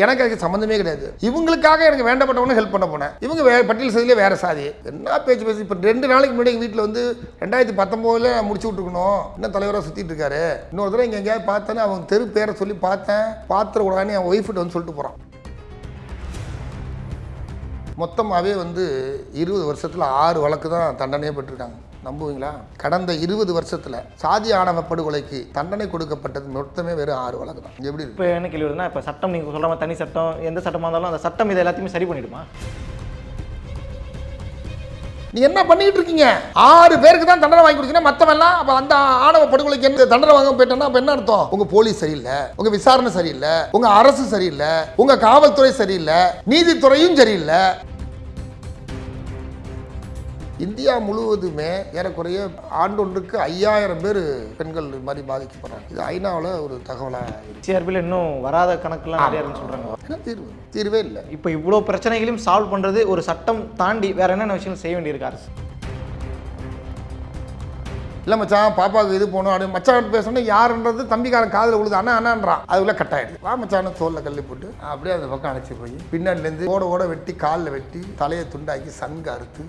எனக்கு அதுக்கு சம்மந்தமே கிடையாது. இவங்களுக்காக எனக்கு வேண்டப்பட்டவனு ஹெல்ப் பண்ண போனேன். இவங்க வே பட்டியல் செய்தியிலே வேறு சாதி. என்ன பேச்சு பேசி இப்போ ரெண்டு நாளைக்கு முன்னாடி எங்கள் வீட்டில் வந்து ரெண்டாயிரத்தி பத்தொம்போதில் முடிச்சு விட்டுருக்கணும். இன்னும் தலைவராக சுற்றிட்டு இருக்காரு? இன்னொரு தடவை இங்கே எங்கேயாவது பார்த்தேன்னு அவங்க தெரு பேரை சொல்லி பார்த்தேன். பாத்திர உடனே என் ஒய்ஃப்கிட்ட வந்து சொல்லிட்டு போகிறான் மொத்தமாகவே வந்து இருபது வருஷத்தில் ஆறு வழக்கு தான் தண்டனையே பெற்றிருக்காங்க. நம்புவீங்களா? கடந்த இருபது வருஷத்தில் சாதி ஆணவ படுகொலைக்கு தண்டனை கொடுக்கப்பட்டது மொத்தமே வெறும் ஆறு வழக்கு தான். எப்படி இப்போ என்ன கேள்வி வருதுன்னா இப்போ சட்டம் நீங்கள் சொல்கிற மாதிரி தனி சட்டம் எந்த சட்டமாக இருந்தாலும் அந்த சட்டம் இது எல்லாத்தையுமே சரி பண்ணிடுமா? நீ என்ன பண்ணிட்டு இருக்கீங்க? ஆறு பேருக்கு தான் தண்டனை வாங்கி கொடுத்தீங்கன்னா மற்றவெல்லாம் அப்போ அந்த ஆணவ படுகொலைக்கு என்ன தண்டனை வாங்க போயிட்டோம்னா அப்போ என்ன அர்த்தம்? உங்க போலீஸ் சரியில்லை உங்க விசாரணை சரியில்லை உங்க அரசு சரியில்லை உங்க காவல்துறை சரியில்லை நீதித்துறையும் சரியில்லை. இந்தியா முழுவதுமே ஏறக்குறைய ஆண்டொன்றுக்கு ஐயாயிரம் பேர் பெண்கள் இது மாதிரி பாதிக்கப்படுறாங்க. இது ஐநாவில் ஒரு தகவலாக சிஆர்பியில் இன்னும் வராத கணக்குலாம் நிறைய சொல்கிறாங்க என்ன தீர்வு? தீர்வே இல்லை. இப்போ இவ்வளோ பிரச்சனைகளையும் சால்வ் பண்ணுறது ஒரு சட்டம் தாண்டி வேற என்னென்ன விஷயம் செய்ய வேண்டியிருக்கு அரசு? இல்லை மச்சான் பாப்பாவுக்கு இது போகணும் அப்படின்னு மச்சான் பேசணும் யாருன்றது தம்பிக்காரன் காதில் விழுது அண்ணா அண்ணான்றான். அதுக்குள்ள கட் ஆயிடுது. வா மச்சான தோலில் கல்லி போட்டு அப்படியே அந்த பக்கம் அழைச்சி போய் பின்னாடிலேருந்து ஓட ஓட வெட்டி காலில் வெட்டி தலையை துண்டாக்கி சங்கு அறுத்து.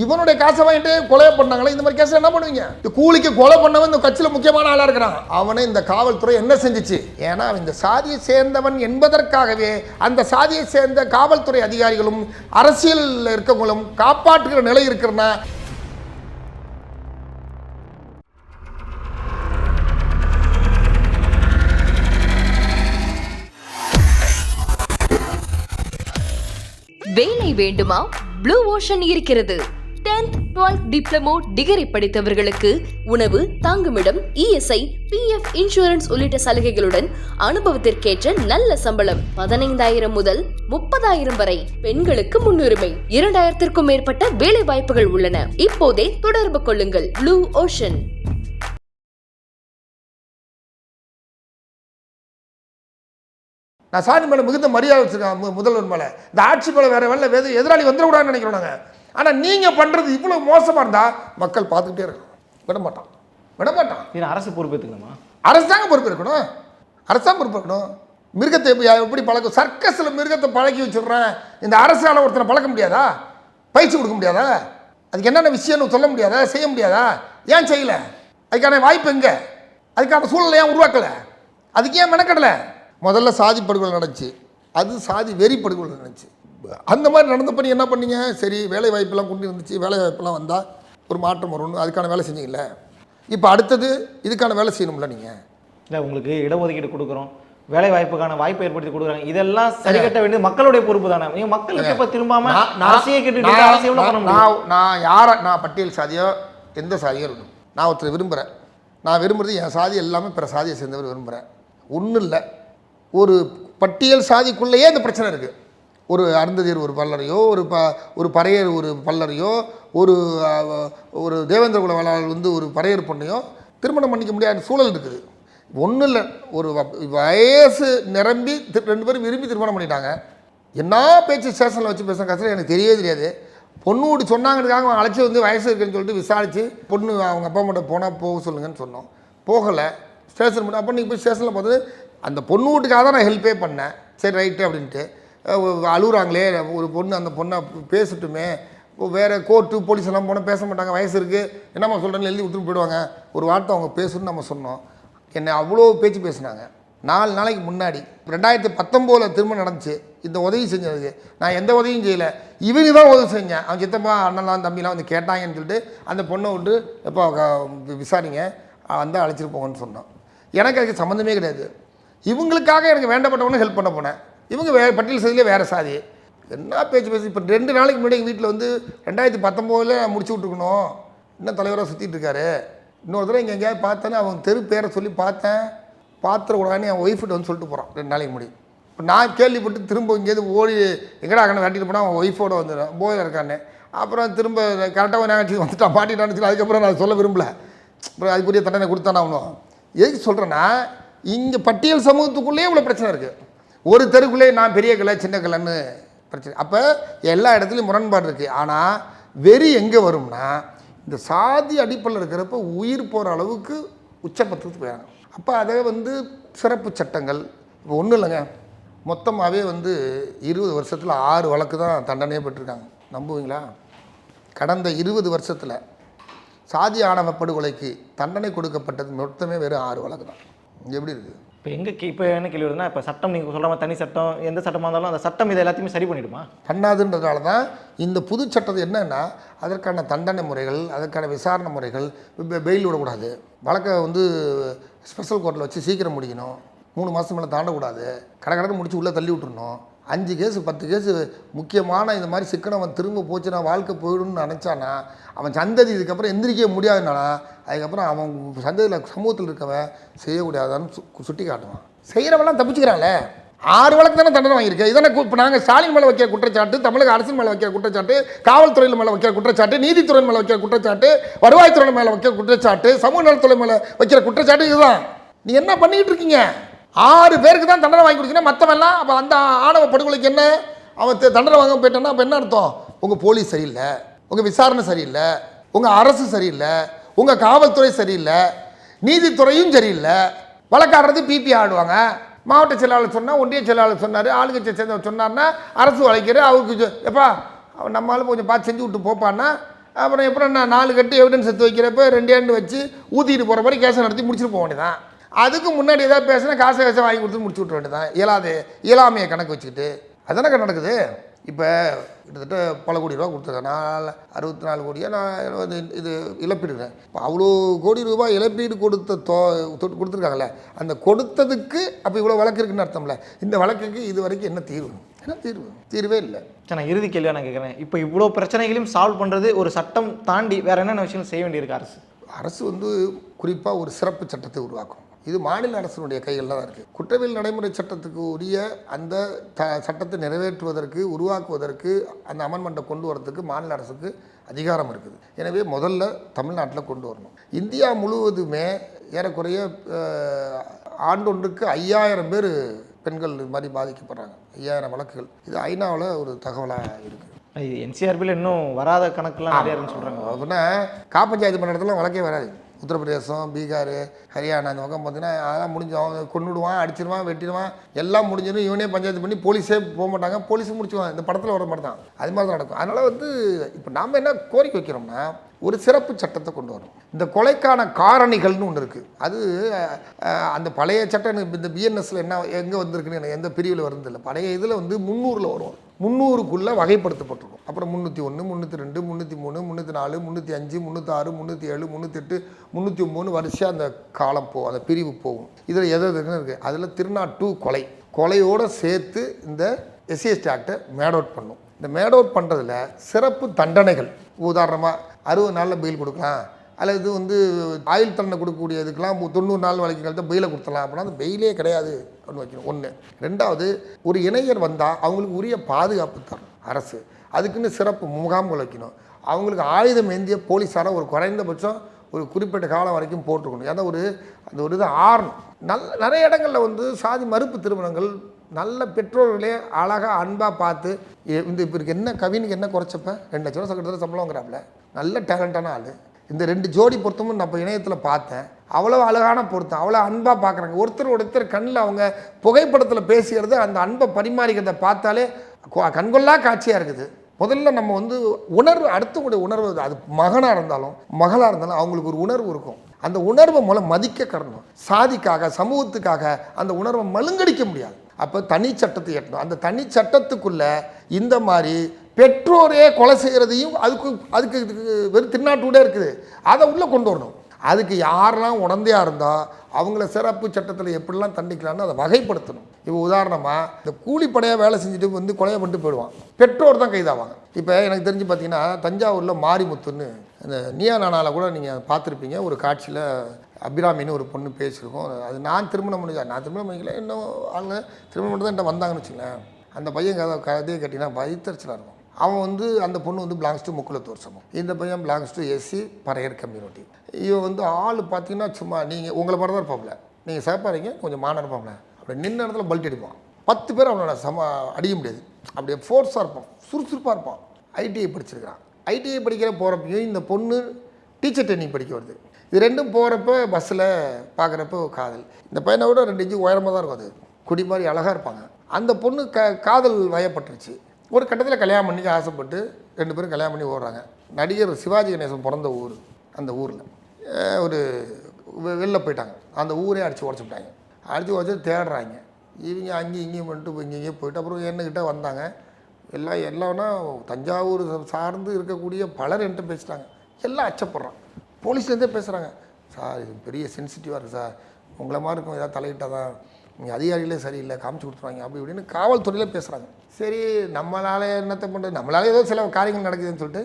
இவனுடைய காசை வாங்கிட்டு கொலை பண்ணாங்களே இந்த மாதிரி கேஸ் என்ன பண்ணுவீங்க? இந்த கூலிக்கு கொலை பண்ணவன் இந்த கட்சியில் முக்கியமான ஆளாக இருக்கிறான். அவனை இந்த காவல்துறை என்ன செஞ்சுச்சு? ஏன்னா அவன் இந்த சாதியை சேர்ந்தவன் என்பதற்காகவே அந்த சாதியை சேர்ந்த காவல்துறை அதிகாரிகளும் அரசியலில் இருக்கவங்களும் காப்பாற்றுகிற நிலை இருக்கிறனா? வேலை வேண்டுமா? ப்ளூ ஓஷன் இருக்கிறது. 10th 12th டிப்ளமோ டிகிரி படித்தவர்களுக்கு உணவு தங்குமிடம் இஎஸ்ஐ பிஎஃப் இன்சூரன்ஸ் உள்ளிட்ட சலுகைகளுடன் அனுபவத்திற்கேற்ற நல்ல சம்பளம். பதினைந்தாயிரம் முதல் முப்பதாயிரம் வரை பெண்களுக்கு முன்னுரிமை. இரண்டாயிரத்திற்கும் மேற்பட்ட வேலை வாய்ப்புகள் உள்ளன. இப்போதே தொடர்பு கொள்ளுங்கள். ப்ளூ ஓஷன் நான் சாதி மேலே மிகுந்த மரியாதை வச்சிருக்கேன் முதல்வர் மேலே. இந்த ஆட்சி மேலே வேற வேலை எதிராளி வந்துடக்கூடாதுன்னு நினைக்கிறோம் நாங்கள் ஆனால் நீங்கள் பண்ணுறது இவ்வளோ மோசமாக இருந்தால் மக்கள் பார்த்துக்கிட்டே இருக்காங்க விட மாட்டான் விட மாட்டான் இது அரசு பொறுப்பேற்றுக்கணுமா அரசாங்கம் பொறுப்பு இருக்கணும் அரசாங்கம் பொறுப்பு இருக்கணும் மிருகத்தை எப்படி பழக்கம் சர்க்கஸில் மிருகத்தை பழக்கி வச்சுடுறேன். இந்த அரசால ஒருத்தனை பழக்க முடியாதா? பயிற்சி கொடுக்க முடியாதா? அதுக்கு என்னென்ன விஷயம்னு சொல்ல முடியாதா? செய்ய முடியாதா? ஏன் செய்யல? அதுக்கான வாய்ப்பு எங்கே? அதுக்கான சூழ்நிலை ஏன் உருவாக்கலை? அதுக்கு ஏன் மெனக்கடலை? முதல்ல சாதி படுகொலை நடந்துச்சு. அது சாதி வெறி படுகொலை நடந்துச்சு. அந்த மாதிரி நடந்த பண்ணி என்ன பண்ணீங்க? சரி வேலை வாய்ப்பெல்லாம் கொண்டு இருந்துச்சு வேலை வாய்ப்பெல்லாம் வந்தால் ஒரு மாற்றம் வரும்னு அதுக்கான வேலை செஞ்சீங்கல்ல? இப்போ அடுத்தது இதுக்கான வேலை செய்யணும்ல நீங்கள் இல்லை உங்களுக்கு இடஒதுக்கீடு கொடுக்குறோம். வேலை வாய்ப்புக்கான வாய்ப்பை ஏற்படுத்தி கொடுக்குறாங்க. இதெல்லாம் சரி கட்ட வேண்டியது மக்களுடைய பொறுப்பு தானே? நீங்க மக்களுக்கு இப்ப திரும்பாம அரசியை கேட்டு நான்- அரசு எவ்வளவு பண்ண முடியும்? நான் நான் யாரை நான் பட்டியல் சாதியோ எந்த சாதியோ இருக்கணும் நான் ஒருத்தர் விரும்புகிறேன் நான் விரும்புறது என் சாதி எல்லாமே பிற சாதியை சேர்ந்தவர் விரும்புகிறேன் ஒன்றும் இல்லை ஒரு பட்டியல் சாதிக்குள்ளேயே இந்த பிரச்சனை இருக்குது ஒரு அருந்ததியர் ஒரு பல்லரையோ ஒரு ப ஒரு பறையர் ஒரு பல்லரையோ ஒரு ஒரு தேவேந்திர குல வேளாளர் வந்து ஒரு பறையர் பொண்ணையோ திருமணம் பண்ணிக்க முடியாத சூழல் இருக்குது. ஒன்றும் இல்லை. ஒரு வயசு நிரம்பி ரெண்டு பேரும் விரும்பி திருமணம் பண்ணிட்டாங்க. என்ன பேச்சு ஸ்டேஷனில் வச்சு பேசுகிற கஷ்டம் எனக்கு தெரியவே தெரியாது. பொண்ணு வீட்டு சொன்னாங்கிறதுக்காக அவன் அழைச்சி வந்து வயசு இருக்குன்னு சொல்லிட்டு விசாரித்து பொண்ணு அவங்க அப்பா மட்டும் போனால் போக சொல்லுங்கன்னு சொன்னோம். போகலை. ஸ்டேஷன் மட்டும் அப்போ நீங்கள் போய் ஸ்டேஷனில் பார்த்து அந்த பொண்ணு வீட்டுக்காக தான் நான் ஹெல்ப்பே பண்ணேன். சரி ரைட்டு அப்படின்ட்டு. அழுகுறாங்களே. ஒரு பொண்ணு அந்த பொண்ணை பேசட்டுமே. இப்போ வேறு கோர்ட்டு போலீஸ் எல்லாம் போனால் பேச மாட்டாங்க வயசு இருக்குது என்னம்மா சொல்கிறேன்னு எழுதி விட்டுட்டு போயிடுவாங்க. ஒரு வார்த்தை அவங்க பேசணும்னு நம்ம சொன்னோம். என்னை அவ்வளோ பேச்சு பேசினாங்க. நாலு நாளைக்கு முன்னாடி ரெண்டாயிரத்தி பத்தொம்போதில் திரும்ப நடந்துச்சு. இந்த உதவி செஞ்சதுக்கு. நான் எந்த உதவியும் செய்யலை. இவங்க தான் உதவி செஞ்சேன். அவன் சித்தப்பா அண்ணன்லாம் தம்பிலாம் வந்து கேட்டாங்கன்னு சொல்லிட்டு அந்த பொண்ணை விட்டு எப்போ விசாரிங்க. வந்து அழைச்சிட்டு போங்கன்னு சொன்னோம். எனக்கு அதுக்கு சம்மந்தமே கிடையாது. இவங்களுக்காக எனக்கு வேண்டப்பட்டவனு ஹெல்ப் பண்ண போனேன். இவங்க வே பட்டியல் செய்தியிலே வேறு சாதி. என்ன பேச்சு பேசி இப்போ ரெண்டு நாளைக்கு முன்னாடி எங்கள் வீட்டில் வந்து ரெண்டாயிரத்தி பத்தொம்போதில் முடிச்சு விட்ருக்கணும் இன்னும் தலைவராக சுற்றிட்டு இருக்காரு. இன்னொரு தடவை இங்கே எங்கேயாவது பார்த்தேன்னு அவன் தெரு பேரை சொல்லி பார்த்தேன். பார்த்துடக்கூடாதுன்னு என் ஒய்ஃப்கிட்ட வந்து சொல்லிட்டு போகிறான் ரெண்டு நாளைக்கு முன்னாடி. இப்போ நான் கேள்விப்பட்டு திரும்ப இங்கேருந்து ஓடி எங்கடா அக்கனை வெட்டிட்டு போனால் அவன் ஒய்ஃபோட வந்துடும் போயில் இருக்கான்னு. அப்புறம் திரும்ப கரெக்டாக நான் வந்துட்டான் மாட்டிட்டான்னு சொல்லி அதுக்கப்புறம் நான் சொல்ல விரும்பல. அப்புறம் அதுக்குரிய தண்டனை கொடுத்தானே அவனும். எதுக்கு சொல்கிறேன்னா இங்கே பட்டியல் சமூகத்துக்குள்ளேயே இவ்வளோ பிரச்சனை இருக்குது ஒரு தெருக்குள்ளேயே நான் பெரிய கிளை சின்ன கிளைன்னு பிரச்சனை. அப்போ எல்லா இடத்துலையும் முரண்பாடு இருக்குது ஆனால் வெறி எங்கே வரும்னா இந்த சாதி அடிப்படையில் இருக்கிறப்ப உயிர் போகிற அளவுக்கு உச்சபட்சத்துக்கு போயிடறாங்க அப்போ அதை வந்து சிறப்பு சட்டங்கள். இப்போ ஒன்றும் இல்லைங்க. மொத்தமாகவே வந்து இருபது வருஷத்தில் ஆறு வழக்கு தான் தண்டனையே பெற்றிருக்காங்க. நம்புவீங்களா? கடந்த இருபது வருஷத்தில் சாதி ஆணவ படுகொலைக்கு தண்டனை கொடுக்கப்பட்டது மொத்தமே வெறும் ஆறு வழக்கு தான். எப்படி இருக்குது இப்போ எங்கே கே- இப்போ என்ன கேள்வி வருதுன்னா இப்போ சட்டம் நீங்கள் சொல்கிற மாதிரி தனி சட்டம் எந்த சட்டமாக இருந்தாலும் அந்த சட்டம் இதை எல்லாத்தையுமே சரி பண்ணிடுமா? பண்ணாதுன்றதுனால தான் இந்த புது சட்டம் என்னன்னா அதற்கான தண்டனை முறைகள் அதற்கான விசாரணை முறைகள் பெ- பெயில் விடக்கூடாது. வழக்கை வந்து ஸ்பெஷல் கோர்ட்டில் வச்சு சீக்கிரம் முடிக்கணும். மூணு மாதம் மேலே தாண்டக்கூடாது. கடை கடை முடிச்சு உள்ளே தள்ளி விட்டுருணும் அஞ்சு கேஸு பத்து கேஸு முக்கியமான இந்த மாதிரி சிக்கனம் அவன் திரும்ப போச்சுன்னா வாழ்க்கை போயிடும்னு நினச்சானா அவன் சந்ததி இதுக்கப்புறம் எந்திரிக்கவே முடியாதுனால அதுக்கப்புறம் அவன் சந்ததியில் சமூகத்தில் இருக்கவன் செய்யக்கூடாதான்னு சு சுட்டி காட்டுவான். செய்கிறவெல்லாம் தப்பிச்சுக்கிறான்ல ஆறு வழக்கு தானே தண்டனை வாங்கியிருக்கு. இதனை இப்போ நாங்கள் ஸ்டாலின் மேலே வைக்கிற குற்றச்சாட்டு தமிழக அரசின் மேலே வைக்கிற குற்றச்சாட்டு காவல்துறையில் மேலே வைக்கிற குற்றச்சாட்டு நீதித்துறை மேலே வைக்கிற குற்றச்சாட்டு வருவாய்த்துறை மேலே வைக்கிற குற்றச்சாட்டு சமூக நலத்துறை மேலே வைக்கிற குற்றச்சாட்டு இதுதான். நீ என்ன பண்ணிக்கிட்டு இருக்கீங்க? ஆறு பேருக்கு தான் தண்டனை வாங்கி கொடுத்தீங்கன்னா மற்றவெல்லாம் அப்போ அந்த ஆணவ படுகொலைக்கு என்ன? அவன் தண்டனை வாங்க போயிட்டான்னா அப்போ என்ன அர்த்தம்? உங்கள் போலீஸ் சரியில்லை உங்கள் விசாரணை சரியில்லை உங்கள் அரசு சரியில்லை உங்கள் காவல்துறை சரியில்லை நீதித்துறையும் சரியில்லை. வழக்காடுறது பிபி ஆடுவாங்க. மாவட்ட செயலாளர் சொன்னால் ஒன்றிய செயலாளர் சொன்னார் ஆளுங்கட்சியை சேர்ந்தவர் சொன்னார்னா அரசு வளைக்கிற அவருக்கு எப்பா அவன் நம்மளால கொஞ்சம் பார்த்து செஞ்சு விட்டு போப்பான்னா அப்புறம் எப்படின்னா நான் நாலு கட்டு எவிடன்ஸ் எடுத்து வைக்கிறப்ப ரெண்டு ஆண்டு வச்சு ஊற்றிட்டு போகிற மாதிரி கேஸை நடத்தி முடிச்சுட்டு போக வேண்டியதான் அதுக்கு முன்னாடி ஏதாவது பேசினா காசை காசை வாங்கி கொடுத்து முடிச்சு விட்ற வேண்டியதான் இயலாது இயலாமையை கணக்கு வச்சுக்கிட்டு. அதானே நடக்குது? இப்போ கிட்டத்தட்ட பல கோடி ரூபா கொடுத்துருக்கேன் நான் அறுபத்தி நாலு கோடியா நான் வந்து இது இழப்பீடுறேன். இப்போ அவ்வளோ கோடி ரூபாய் இழப்பீடு கொடுத்த தோ கொடுத்துருக்காங்கல்ல. அந்த கொடுத்ததுக்கு அப்போ இவ்வளோ வழக்கு இருக்குன்னு அர்த்தம்ல. இந்த வழக்குக்கு இது வரைக்கும் என்ன தீர்வு? என்ன தீர்வு? தீர்வே இல்லை. நான் இறுதி கேள்வியாக நான் கேட்குறேன் இப்போ இவ்வளோ பிரச்சனைகளையும் சால்வ் பண்ணுறது ஒரு சட்டம் தாண்டி வேற என்னென்ன விஷயங்கள் செய்ய வேண்டியிருக்கு அரசு? அரசு வந்து குறிப்பாக ஒரு சிறப்பு சட்டத்தை உருவாக்கும். இது மாநில அரசினுடைய கைகளில் தான் இருக்குது குற்றவியல் நடைமுறை சட்டத்துக்கு உரிய அந்த த சட்டத்தை நிறைவேற்றுவதற்கு உருவாக்குவதற்கு அந்த அமெண்ட்மெண்ட்டை கொண்டு வரதுக்கு மாநில அரசுக்கு அதிகாரம் இருக்குது. எனவே முதல்ல தமிழ்நாட்டில் கொண்டு வரணும். இந்தியா முழுவதுமே ஏறக்குறைய ஆண்டொன்றுக்கு ஐயாயிரம் பேர் பெண்கள் இது மாதிரி பாதிக்கப்படுறாங்க. ஐயாயிரம் வழக்குகள். இது ஐநாவில் ஒரு தகவலாக இருக்குது இது என்சிஆர்பியில் இன்னும் வராத கணக்குலாம் நிறைய சொல்கிறாங்க அப்படின்னா காப்பஞ்சாயத்து இடத்துல வழக்கே வராது. உத்தரப்பிரதேசம் பீகார் ஹரியானா அந்த பக்கம் பார்த்தீங்கன்னா அதெல்லாம் முடிஞ்சவன் கொண்டுடுவான் அடிச்சிருவான் வெட்டிடுவான். எல்லாம் முடிஞ்சிடும் இவனே பஞ்சாயத்து பண்ணி போலீஸே போக மாட்டாங்க போலீஸும் முடிச்சுவான் இந்த படத்தில் வர மாதிரி தான் அது மாதிரி தான் நடக்கும். அதனால் வந்து இப்போ நாம் என்ன கோரிக்கை வைக்கிறோம்னா ஒரு சிறப்பு சட்டத்தை கொண்டு வரும் இந்த கொலைக்கான காரணிகள்னு ஒன்று இருக்குது அது அந்த பழைய சட்டம் எனக்கு இந்த பிஎன்எஸ்ல என்ன எங்கே வந்திருக்குன்னு எனக்கு எந்த பிரிவில் வருதில்லை பழைய இதில் வந்து முந்நூறில் வரும் முந்நூறுக்குள்ளே வகைப்படுத்தப்பட்டிருக்கும். அப்புறம் முந்நூற்றி ஒன்று முந்நூற்றி ரெண்டு முந்நூற்றி மூணு முந்நூற்றி நாலு முந்நூற்றி அஞ்சு முந்நூற்றி ஆறு முந்நூற்றி ஏழு முந்நூற்றி எட்டு முந்நூற்றி ஒம்பது வரிசையாக அந்த காலம் போகும் அந்த பிரிவு போகும். இதில் எது எதுன்னு இருக்குது அதில் திருநாட்டு கொலை. கொலையோடு சேர்த்து இந்த எஸ்சிஎஸ்டி ஆக்டை மேட் அவுட் பண்ணும். இந்த மேட் அவுட் பண்ணுறதுல சிறப்பு தண்டனைகள். உதாரணமாக அறுபது நாளில் பெயில் கொடுக்கலாம். அல்லது வந்து ஆயுள் தண்டனை கொடுக்கக்கூடிய இதுக்கெல்லாம் தொண்ணூறு நாள் வரைக்கும் கழித்து பெயிலை கொடுத்துடலாம். அப்படின்னா அந்த பெயிலே கிடையாது அப்படின்னு வைக்கணும். ஒன்று ரெண்டாவது ஒரு இணையர் வந்தால் அவங்களுக்கு உரிய பாதுகாப்பு தரணும் அரசு. அதுக்குன்னு சிறப்பு முகாம்கள் வைக்கணும். அவங்களுக்கு ஆயுதம் ஏந்திய போலீஸார ஒரு குறைந்தபட்சம் ஒரு குறிப்பிட்ட காலம் வரைக்கும் போட்டிருக்கணும். ஏன்னா ஒரு அந்த ஒரு இது ஆறணும். நல்ல நிறைய இடங்களில் வந்து சாதி மறுப்பு திருமணங்கள் நல்ல பெற்றோர்களே அழகாக அன்பாக பார்த்து இந்த இப்போ இருக்கு என்ன கவினுக்கு என்ன குறைச்சப்ப? ரெண்டு லட்ச ரூபா கிட்டத்தட்ட சம்பளங்கிறாப்புல நல்ல டேலண்டான ஆள். இந்த ரெண்டு ஜோடி பொருத்தமும் நான் இப்போ இணையத்தில் பார்த்தேன். அவ்வளோ அழகான பொருத்தம் அவ்வளோ அன்பாக பார்க்குறாங்க. ஒருத்தர் ஒருத்தர் கண்ணில் அவங்க புகைப்படத்தில் பேசுகிறது அந்த அன்பை பரிமாறிக்கிறத பார்த்தாலே கண்கொள்ளா காட்சியாக இருக்குது. முதல்ல நம்ம வந்து உணர்வு அடுத்தவங்களுடைய உணர்வு அது. மகனாக இருந்தாலும் மகளாக இருந்தாலும் அவங்களுக்கு ஒரு உணர்வு இருக்கும். அந்த உணர்வை மூலம் மதிக்க கடணும் சாதிக்காக சமூகத்துக்காக அந்த உணர்வை மழுங்கடிக்க முடியாது. அப்போ தனி சட்டத்தை எட்டணும். அந்த தனி சட்டத்துக்குள்ளே இந்த மாதிரி பெற்றோரே கொலை செய்கிறதையும் அதுக்கு அதுக்கு இதுக்கு வெறும் திருநாட்டூடே இருக்குது. அதை உள்ளே கொண்டு வரணும். அதுக்கு யாரெல்லாம் உடந்தையாக இருந்தால் அவங்கள சிறப்பு சட்டத்தில் எப்படிலாம் தண்டிக்கலாம்னு அதை வகைப்படுத்தணும். இப்போ உதாரணமாக இந்த கூலிப்படையாக வேலை செஞ்சுட்டு வந்து கொலையை பண்ணிட்டு போயிடுவான். பெற்றோர் தான் கைதாவாங்க. இப்போ எனக்கு தெரிஞ்சு பார்த்தீங்கன்னா தஞ்சாவூரில் மாரிமுத்துன்னு இந்த நியா நானால கூட நீங்கள் பார்த்துருப்பீங்க. ஒரு காட்சியில் அபிராமின்னு ஒரு பொண்ணு பேசியிருக்கோம். அது நான் திருமணம் முடிஞ்சா நான் திருமணம் பண்ணிக்கல இன்னும் ஆளுங்க திருமணம் மட்டும் தான் என்கிட்ட வந்தாங்கன்னு வச்சுங்களேன் அந்த பையன் கதை கதையை கட்டினா பயத்தரிச்சலாக இருக்கும். அவன் வந்து அந்த பொண்ணு வந்து பிலாங்ஸ் டு முக்குலத்தூர் சமம். இந்த பையன் belongs to SC Paraiyar community இவன் வந்து ஆள் பார்த்தீங்கன்னா சும்மா நீங்கள் உங்களை மாதிரி தான் இருப்பாப்ல நீங்கள் சேப்பாருங்க கொஞ்சம் மானம் இருப்பாப்ல அப்படி நின்ன இடத்துல பல்ட் அடிப்பான். பத்து பேர் அவனோட சம அடிக்க முடியாது. அப்படியே ஃபோர்ஸாக இருப்பான் சுறுசுறுப்பாக இருப்பான். ஐடிஐ படிச்சிருக்கான் ஐடிஐ படிக்கிற போகிறப்பையும் இந்த பொண்ணு டீச்சர் ட்ரைனிங் படிக்க வருது. இது ரெண்டும் போகிறப்ப பஸ்ஸில் பார்க்குறப்ப காதல். இந்த பையனை விட ரெண்டு இன்ச்சு உயரமாக தான் இருக்கும் அது. குடி மாதிரி அழகாக இருப்பாங்க. அந்த பொண்ணு க காதல் வயப்பட்டுருச்சு. ஒரு கட்டத்தில் கல்யாணம் பண்ணிக்க ஆசைப்பட்டு ரெண்டு பேரும் கல்யாணம் பண்ணி ஓடுறாங்க. நடிகர் சிவாஜி கணேசன் பிறந்த ஊர் அந்த ஊரில். ஒரு வெளில போயிட்டாங்க. அந்த ஊரே அடித்து உடச்சிட்டாங்க அடித்து உடச்சி தேடுறாங்க. இவங்க அங்கேயும் இங்கேயும் பண்ணிட்டு போய் இங்கேயும் போயிட்டு அப்புறம் என்னக்கிட்ட வந்தாங்க. எல்லாம் எல்லாம்னா தஞ்சாவூர் சார்ந்து இருக்கக்கூடிய பலர் என்கிட்ட பேசிட்டாங்க. எல்லாம் அச்சப்படுறான். போலீஸ்லேருந்தே பேசுகிறாங்க சார் இது பெரிய சென்சிட்டிவாக இருக்குது சார். உங்களை மாதிரி இருக்கும் ஏதாவது தலையிட்டால் தான் நீங்கள் அதிகாரிகளே சரியில்லை காமிச்சு கொடுத்துருவாங்க. அப்படி இப்படின்னு காவல்துறையில் பேசுகிறாங்க சரி நம்மளால் என்னத்தை பண்ணுறது நம்மளால் ஏதோ சில காரியங்கள் நடக்குதுன்னு சொல்லிட்டு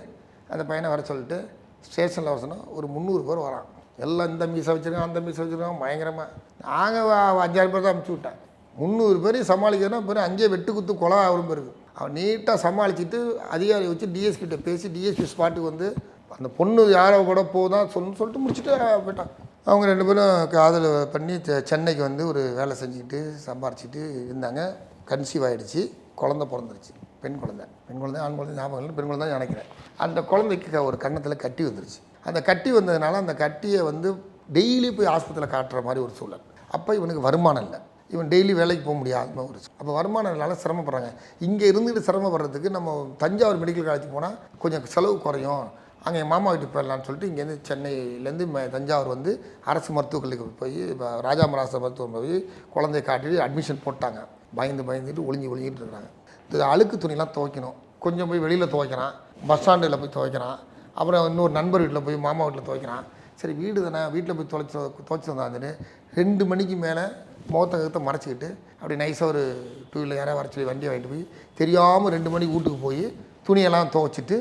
அந்த பையனை வர சொல்லிட்டு ஸ்டேஷனில் வர சொன்னால் ஒரு முந்நூறு பேர் வரான் எல்லாம் இந்த மீசை வச்சுருக்கான் அந்த மீசை வச்சுருக்கான் பயங்கரமாக நாங்கள் அஞ்சாறு பேர் தான் அனுப்பிச்சி விட்டேன். முந்நூறு பேரையும் சமாளிக்கிறோன்னா பேர் அங்கேயே வெட்டு குத்து கொலை ஆகும் இருக்கு அவன் நீட்டாக சமாளிச்சுட்டு அதிகாரி வச்சு டிஎஸ்கிட்ட பேசி டிஎஸ்பி ஸ்பாட்டுக்கு வந்து அந்த பொண்ணு யாரோ கூட போதான் சொல்லுன்னு சொல்லிட்டு முடிச்சுட்டு போயிட்டான். அவங்க ரெண்டு பேரும் காதல் பண்ணி செ- சென்னைக்கு வந்து ஒரு வேலை செஞ்சுக்கிட்டு சம்பாரிச்சிட்டு இருந்தாங்க. கன்சீவ் ஆகிடுச்சு குழந்த பிறந்துருச்சு. பெண் குழந்தை. பெண் குழந்தை ஆண் குழந்தை ஞாபகம் இல்லை. பெண் குழந்தை நினைக்கிறேன். அந்த குழந்தைக்கு ஒரு கன்னத்தில் கட்டி வந்துருச்சு. அந்த கட்டி வந்ததுனால அந்த கட்டியை வந்து டெய்லி போய் ஆஸ்பத்திரியில் காட்டுற மாதிரி ஒரு சூழல். அப்போ இவனுக்கு வருமானம் இல்லை. இவன் டெய்லி வேலைக்கு போக முடியாத ஒரு அப்போ வருமானம் இல்லாத சிரமப்படுறாங்க. இங்கே இருந்துட்டு சிரமப்படுறதுக்கு நம்ம தஞ்சாவூர் மெடிக்கல் காலேஜுக்கு போனால் கொஞ்சம் செலவு குறையும். அங்கே என் மாமா வீட்டுக்கு போயிடலான்னு சொல்லிட்டு இங்கேருந்து சென்னையிலேருந்து ம- தஞ்சாவூர் வந்து அரசு மருத்துவக் கல்லூரிக்கு போய் இப்போ ராஜாமராச மருத்துவம் போய் குழந்தைய காட்டி அட்மிஷன் போட்டாங்க. பயந்து பயந்துட்டு ஒளிஞ்சு ஒளிஞ்சிட்டு இருக்கிறாங்க இது அழுக்கு துணிலாம் துவைக்கணும். கொஞ்சம் போய் வெளியில் துவைக்கிறான். பஸ் ஸ்டாண்டில் போய் துவைக்கிறான். அப்புறம் இன்னொரு நண்பர் வீட்டில் போய் மாமா வீட்டில் துவைக்கிறான். சரி வீடு தானே? வீட்டில் போய் துவைச்சி துவைச்சி வந்தாந்துட்டு ரெண்டு மணிக்கு மேலே முகத்தை ககத்தை மறைச்சிக்கிட்டு அப்படி நைஸாக ஒரு டூ வீலர் யாராவது வர சொல்லி வண்டியை வாங்கிட்டு போய் தெரியாமல் ரெண்டு மணிக்கு வீட்டுக்கு போய் துணியெல்லாம் துவைச்சிட்டு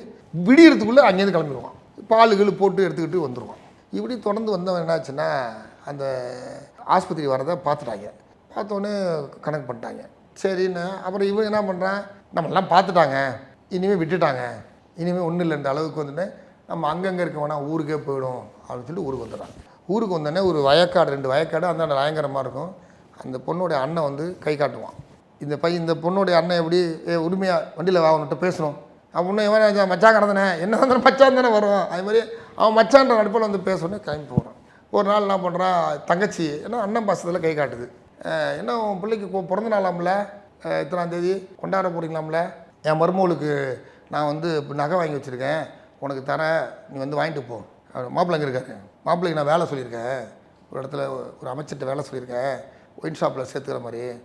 விடியறதுக்குள்ளே அங்கேருந்து கிளம்பிடுவான். பால் கீழ் போட்டு எடுத்துக்கிட்டு வந்துடுவான் இப்படி தொடர்ந்து வந்தவன் என்னாச்சுன்னா அந்த ஆஸ்பத்திரி வரதை பார்த்துட்டாங்க. பார்த்தோன்னே கணக்கு பண்ணிட்டாங்க. சரின்னு அப்புறம் இவன் என்ன பண்ணுறான் நம்மெல்லாம் பார்த்துட்டாங்க. இனிமேல் விட்டுட்டாங்க. இனிமேல் ஒன்றும் இல்லைன்ற அளவுக்கு வந்துட்டு நம்ம அங்கங்கே இருக்க வேணாம் ஊருக்கே போயிடும் அப்படின்னு சொல்லிட்டு ஊருக்கு வந்துடுறான் ஊருக்கு வந்தோடனே ஒரு வயக்காடு ரெண்டு வயக்காடு அந்த பயங்கரமாக இருக்கும். அந்த பொண்ணுடைய அண்ணன் வந்து கை காட்டுவான். இந்த பையன் இந்த பொண்ணுடைய அண்ணன் எப்படி ஏ உரிமையாக வண்டியில் வா அவன்கிட்ட பேசணும் அவன் இவன் மச்சான் கடந்தனே. என்ன வந்தாலும் மச்சான் தானே வரும். அது மாதிரி அவன் மச்சான்ற நடுப்பில் வந்து பேசணுன்னு கிளம்பி போகிறான் ஒரு நாள் என்ன பண்ணுறான் தங்கச்சி ஏன்னா அண்ணன் பாசத்தில் கை காட்டுது. என்ன உன் பிள்ளைக்கு பிறந்த நாளாம்ல? அஹ் இத்தனாம் தேதி? கொண்டாட போகிறீங்களாம்ல என் மருமகளுக்கு நான் வந்து இப்போ நகை வாங்கி வச்சுருக்கேன். உனக்கு தரேன் நீ வந்து வாங்கிட்டு போ. மாப்பிள்ளைங்க இருக்காரு. மாப்பிள்ளைக்கு நான் வேலை சொல்லியிருக்கேன். ஒரு இடத்துல ஒரு அமைச்சர்கிட்ட வேலை சொல்லியிருக்கேன். ஒயின் ஷாப்பில் சேர்த்துக்கிற மாதிரி.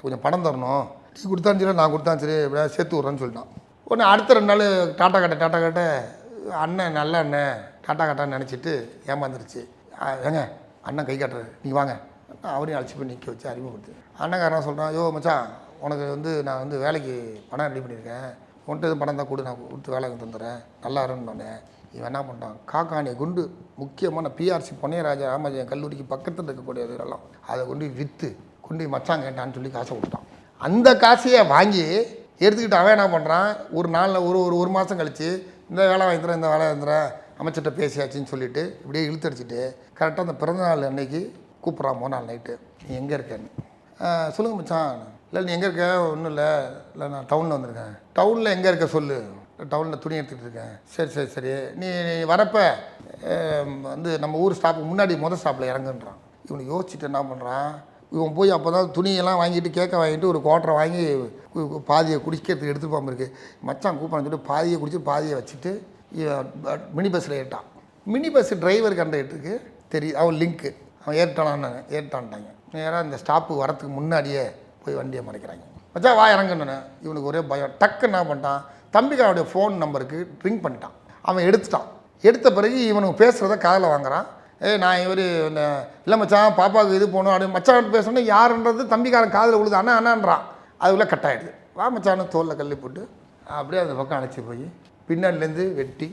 கொஞ்சம் பணம் தரணும். நீ கொடுத்தாலும் சரி நான் கொடுத்தாலும் சரி எப்படியாவது சேர்த்து விட்றேன்னு சொல்லிட்டான். உடனே அடுத்த ரெண்டு நாள் டாட்டா கட்ட டாட்டா கட்ட அண்ணன் நல்ல அண்ணன் டாட்டா கட்டான்னு நினச்சிட்டு ஏமாந்துருச்சு. ஏங்க அண்ணன் கை காட்டுறாரு. நீங்கள் வாங்க. அவரையும் அழைச்சி போய் நிற்க வச்சு அறிமுகப்படுத்து. அண்ணக்காரன் சொல்கிறான் யோ மச்சான் உனக்கு வந்து நான் வந்து வேலைக்கு பணம் ரெடி பண்ணியிருக்கேன். உன்ட்டு எதுவும் பணம் தான் கொடு நான் கொடுத்து வேலைக்கு தந்துடுறேன். நல்லா இருன்னு இவன் என்ன பண்ணிட்டான் காக்காணி குண்டு முக்கியமான பிஆர்சி பொன்னையராஜா ராமஜெயம் கல்லூரிக்கு பக்கத்தில் இருக்கக்கூடிய இதெல்லாம் அதை கொண்டு போய் விற்று கொண்டு போய் மச்சான் கேட்டான்னு சொல்லி காசை கொடுத்தான். அந்த காசையை வாங்கி எடுத்துக்கிட்டு அவன் என்ன பண்ணுறான் ஒரு நாளில் ஒரு ஒரு ஒரு மாதம் கழித்து இந்த வேலை வாங்கி இந்த வேலை வாங்கி அமைச்சர்கிட்ட பேசியாச்சுன்னு சொல்லிட்டு இப்படியே இழுத்தடிச்சிட்டு கரெக்டாக அந்த பிறந்தநாள் அன்னைக்கு கூப்பிட்றான் போனால் நாள் நைட்டு நீ எங்கே இருக்கேன்னு சொல்லுங்கள் சொல்லுங்க மச்சான். இல்லை நீ எங்கே இருக்க? ஒன்றும் இல்லை. இல்லை நான் டவுனில் வந்திருக்கேன். டவுனில் எங்கே இருக்க சொல்லு. டவுனில் துணி எடுத்துகிட்டு இருக்கேன். சரி சரி சரி. நீ நீ வந்து நம்ம ஊர் ஸ்டாப்புக்கு முன்னாடி முதல் ஸ்டாப்பில் இறங்குன்றான். இவனை யோசிச்சுட்டு என்ன பண்ணுறான் இவன் போய் அப்போ தான் துணியெல்லாம் வாங்கிட்டு கேட்க வாங்கிட்டு ஒரு கோட்டரை வாங்கி கு- பாதியை குடிக்கிறதுக்கு எடுத்துட்டு போகாம இருக்கு. மச்சான் கூப்பிடான்னு சொல்லிட்டு பாதியை குடிச்சு பாதியை வச்சுட்டு இவன் மினி பஸ்ஸில் ஏட்டான் மினி பஸ் டிரைவர் கண்ட ஏட்டுக்கு தெரியும் அவன் லிங்க்கு அவன் ஏறிட்டானான்னு ஏற்றான்ட்டாங்க நேராக இந்த ஸ்டாப்பு வரத்துக்கு முன்னாடியே போய் வண்டியை மறைக்கிறாங்க. மச்சான் வா இறங்கணுன்னு இவனுக்கு ஒரே பயம். டக்கு என்ன பண்ணிட்டான்? தம்பிக்காரனுடைய ஃபோன் நம்பருக்கு ட்ரிங்க் பண்ணிட்டான். அவன் எடுத்துட்டான். எடுத்த பிறகு இவனுக்கு பேசுகிறத காதில் வாங்குறான். ஏய் நான் இவர் இல்லை மச்சான் பாப்பாவுக்கு இது போகணும். அப்படின்னு மச்சான் பேசணும் யாருன்றது தம்பிக்காரன் காதில் உழுது அண்ணா அண்ணான்றான் அதுக்குள்ளே கட் ஆகிடுது வா மச்சானு தோலில் கல்லி போட்டு அப்படியே அந்த பக்கம் அழைச்சி போய் பின்னாடிலேருந்து வெட்டி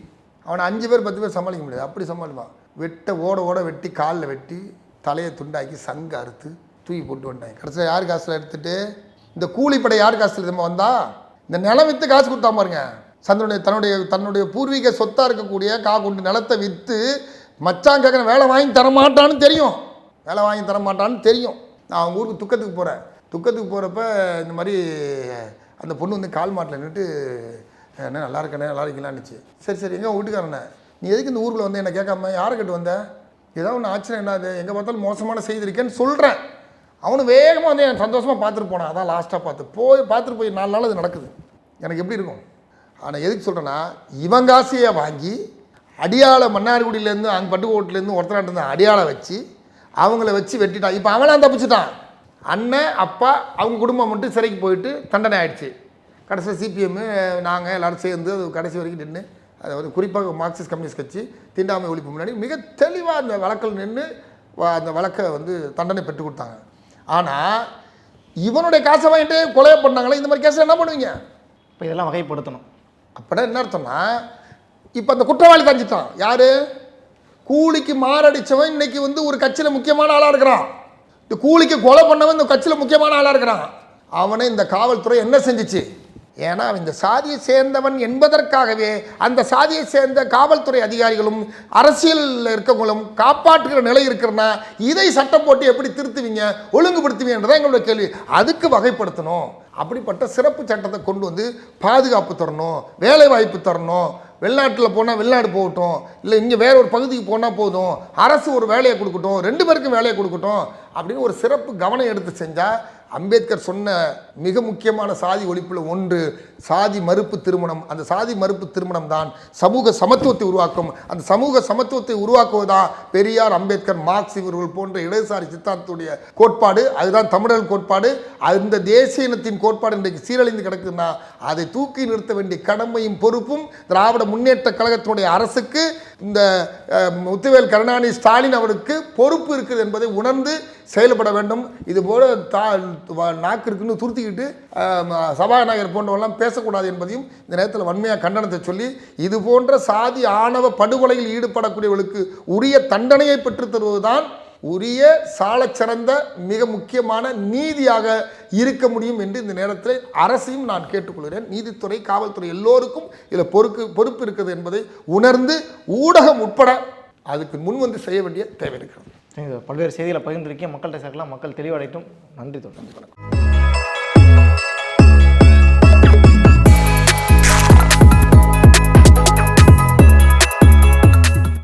அவனை அஞ்சு பேர் பத்து பேர் சமாளிக்க முடியாது. அப்படி சமாளிப்பான். வெட்ட ஓட ஓட வெட்டி காலில் வெட்டி தலையை துண்டாக்கி சங்கு அறுத்து தூக்கி போட்டு வந்தாங்க கடைசியில் யார் காசில் எடுத்துட்டு? இந்த கூலிப்படை யார் காசில் திரும்ப வந்தா? இந்த நிலம் விற்று காசு கொடுத்தா பாருங்க. சந்தனுடைய தன்னுடைய தன்னுடைய பூர்வீக சொத்தாக இருக்கக்கூடிய கா கொண்டு நிலத்தை விற்று மச்சான் கேட்குற வேலை வாங்கி தரமாட்டான்னு தெரியும். வேலை வாங்கி தரமாட்டான்னு தெரியும். நான் அவங்க ஊருக்கு துக்கத்துக்கு போகிறேன் துக்கத்துக்கு போகிறப்ப இந்த மாதிரி அந்த பொண்ணு வந்து கால் மாட்டில் நின்றுட்டு என்ன நல்லா இருக்கண்ணே நல்லா இருக்கலான்னுச்சு சரி சரி எங்கே வீட்டுக்காரண்ணே நீ எதுக்கு இந்த ஊருக்குள்ள வந்து என்னை கேட்காம யாரை கேட்டு வந்த? ஏதோ ஒன்று ஆச்சரியம் என்னது? எங்கே பார்த்தாலும் மோசமான செய்தி இருக்கேன்னு சொல்கிறேன் அவனு வேகமாக வந்து என் சந்தோஷமாக பார்த்துட்டு போனான். அதான் லாஸ்ட்டாக பார்த்து. போய் பார்த்துட்டு போய் நாலு நாள் அது நடக்குது. எனக்கு எப்படி இருக்கும்? ஆனால் எதுக்கு சொல்கிறேன்னா இவன் காசையை வாங்கி அடியாளை மன்னார்குடியிலேருந்து அங்கே பட்டுக்கோட்டிலேருந்து ஒருத்தராட்டு இருந்த அடியாளை வச்சு அவங்கள வச்சு வெட்டிட்டான். இப்போ அவனாம் தப்பிச்சிட்டான். அண்ணன் அப்பா அவங்க குடும்பம் மட்டும் சிறைக்கு போயிட்டு தண்டனை ஆயிடுச்சு. கடைசியில் சிபிஎம்மு நாங்கள் எல்லாரும் சேர்ந்து அது கடைசி வரைக்கும் நின்று அதை வந்து குறிப்பாக மார்க்சிஸ்ட் கம்யூனிஸ்ட் கட்சி தீண்டாமை ஒழிப்பு முன்னாடி மிக தெளிவாக அந்த வழக்கில் நின்று அந்த வழக்கை வந்து தண்டனை பெற்றுக் கொடுத்தாங்க. ஆனால் இவனுடைய காசை வாங்கிட்டு கொலை பண்ணாங்களே இந்த மாதிரி கேஸில் என்ன பண்ணுவீங்க? இப்போ இதெல்லாம் வகைப்படுத்தணும். அப்படின்னா என்ன அர்த்தம்னா இப்போ அந்த குற்றவாளி தஞ்சிட்டான் யாரு? கூலிக்கு மாரடிச்சவன் இன்னைக்கு வந்து ஒரு கட்சியில் முக்கியமான ஆளாக இருக்கிறான். இந்த கூலிக்கு கொலை பண்ணவன் இந்த கட்சியில் முக்கியமான ஆளாக இருக்கிறான். அவனை இந்த காவல்துறை என்ன செஞ்சுச்சு? ஏன்னா அவன் இந்த சாதியை சேர்ந்தவன் என்பதற்காகவே அந்த சாதியை சேர்ந்த காவல்துறை அதிகாரிகளும் அரசியலில் இருக்கவங்களும் காப்பாற்றுகிற நிலை இருக்கிறனா இதை சட்டம் போட்டு எப்படி திருத்துவீங்க ஒழுங்குபடுத்துவீங்கன்றதான் எங்களுடைய கேள்வி. அதுக்கு வகைப்படுத்தணும். அப்படிப்பட்ட சிறப்பு சட்டத்தை கொண்டு வந்து பாதுகாப்பு தரணும் வேலை வாய்ப்பு தரணும். வெளிநாட்டில் போனால் வெளிநாடு போகட்டும் இல்லை இங்கே வேற ஒரு பகுதிக்கு போனால் போதும். அரசு ஒரு வேலையை கொடுக்கட்டும் ரெண்டு பேருக்கும் வேலையை கொடுக்கட்டும் அப்படின்னு ஒரு சிறப்பு கவனம் எடுத்து செஞ்சால் அம்பேத்கர் சொன்ன மிக முக்கியமான சாதி ஒழிப்பில் ஒன்று சாதி மறுப்பு திருமணம். அந்த சாதி மறுப்பு திருமணம் தான் சமூக சமத்துவத்தை உருவாக்கும். அந்த சமூக சமத்துவத்தை உருவாக்குவதா பெரியார் அம்பேத்கர் மார்க்ஸ் இவர்கள் போன்ற இடதுசாரி சித்தாந்தத்துடைய கோட்பாடு. அதுதான் தமிழர் கோட்பாடு. அந்த தேசிய இனத்தின் கோட்பாடு இன்றைக்கு சீரழிந்து கிடக்குதுன்னா அதை தூக்கி நிறுத்த வேண்டிய கடமையும் பொறுப்பும் திராவிட முன்னேற்ற கழகத்தினுடைய அரசுக்கு இந்த முத்துவேல் கருணாநிதி ஸ்டாலின் அவருக்கு பொறுப்பு இருக்குது என்பதை உணர்ந்து செயல்பட வேண்டும். இதுபோல் தா வ- நாக்கு இருக்குன்னு துருத்திக்கிட்டு சபாநாயகர் போன்றவெல்லாம் பேசக்கூடாது என்பதையும் இந்த நேரத்தில் வன்மையாக கண்டனத்தை சொல்லி இது போன்ற சாதி ஆணவ படுகொலையில் ஈடுபடக்கூடியவர்களுக்கு உரிய தண்டனையை பெற்றுத்தருவதுதான் உரிய சாலச்சிறந்த மிக முக்கியமான நீதியாக இருக்க முடியும் என்று இந்த நேரத்தில் அரசையும் நான் கேட்டுக்கொள்கிறேன். நீதித்துறை காவல்துறை எல்லோருக்கும் இதில் பொறுப்பு பொறுப்பு இருக்குது என்பதை உணர்ந்து ஊடகம் உட்பட அதுக்கு முன் வந்து செய்ய வேண்டிய தேவை இருக்கிறது. பல்வேறு செய்திகளை பகிர்ந்திருக்கேன் மக்கள்கிட்ட சேர்க்கலாம். மக்கள் தெளிவடையட்டும். நன்றி தொடர்ந்து